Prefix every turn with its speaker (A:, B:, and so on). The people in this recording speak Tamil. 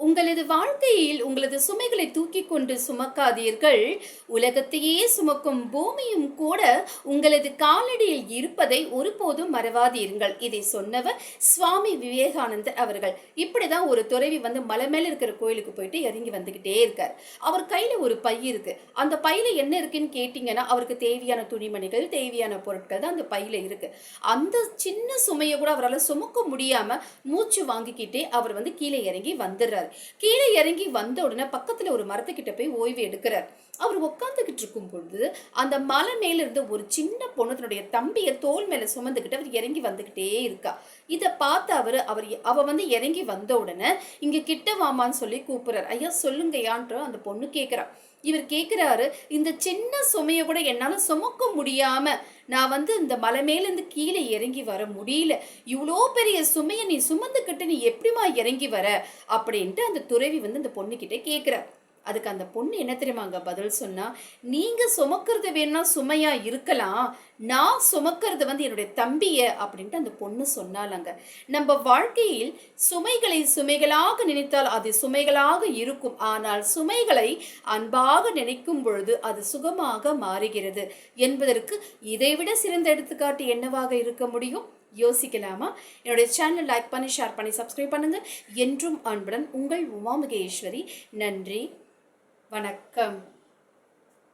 A: உங்களது வாழ்க்கையில் உங்களது சுமைகளை தூக்கி கொண்டு சுமக்காதீர்கள். உலகத்தையே சுமக்கும் பூமியும் கூட உங்களது காலடியில் இருப்பதை ஒருபோதும் மறவாதீர்கள். இதை சொன்னவர் சுவாமி விவேகானந்தர் அவர்கள். இப்படிதான் ஒரு துறவி வந்து மலை மேல இருக்கிற கோயிலுக்கு போயிட்டு இறங்கி வந்துகிட்டே இருக்கார். அவர் கையில ஒரு பை இருக்கு. அந்த பையில என்ன இருக்குன்னு கேட்டீங்கன்னா அவருக்கு தேவையான துணிமணிகள் தேவையான பொருட்கள் தான் அந்த பையில இருக்கு. அந்த சின்ன சுமையை கூட அவரால் சுமக்க முடியாம மூச்சு வாங்கிக்கிட்டே அவர் வந்து கீழே இறங்கி வந்துடுறாரு. கீழே இறங்கி வந்த உடனே பக்கத்துல ஒரு மரத்துக்கிட்ட போய் ஓய்வு எடுக்கிறார். அவர் உட்காந்துக்கிட்டு இருக்கும் பொழுது அந்த மலை மேல இருந்த ஒரு சின்ன பொண்ணு தன்னுடைய தம்பியை தோல் மேல சுமந்துக்கிட்டு அவர் இறங்கி வந்துகிட்டே இருக்கா. இதை பார்த்து அவர் அவர் அவ வந்து இறங்கி வந்த உடனே இங்க கிட்ட வாமான்னு சொல்லி கூப்பிடுறார். ஐயா சொல்லுங்கயான்ற அந்த பொண்ணு கேட்குறா இவர் கேட்குறாரு இந்த சின்ன சுமையை கூட என்னால் சுமக்க முடியாம நான் வந்து இந்த மலை மேலேருந்து கீழே இறங்கி வர முடியல. இவ்வளோ பெரிய சுமையை நீ சுமந்துக்கிட்டு நீ எப்படிம்மா இறங்கி வர? அப்படின்ட்டு அந்த துறவி வந்து அந்த பொண்ணுக்கிட்ட கேட்குறாரு அதுக்கு அந்த பொண்ணு என்ன தெரியுமா அங்கே பதில் சொன்னால் நீங்கள் சுமக்கிறது வேணா சுமையாக இருக்கலாம். நான் சுமக்கிறது வந்து என்னுடைய தம்பிய அப்படின்ட்டு அந்த பொண்ணு சொன்னாலங்க நம்ம வாழ்க்கையில் சுமைகளை சுமைகளாக நினைத்தால் அது சுமைகளாக இருக்கும். ஆனால் சுமைகளை அன்பாக நினைக்கும் பொழுது அது சுகமாக மாறுகிறது. என்பதற்கு இதைவிட சிறந்த எடுத்துக்காட்டு என்னவாக இருக்க முடியும்? யோசிக்கலாமா? என்னுடைய சேனல் லைக் பண்ணி ஷேர் பண்ணி சப்ஸ்கிரைப் பண்ணுங்கள் என்றும் அன்புடன் உங்கள் உமா மகேஸ்வரி நன்றி. வணக்கம்.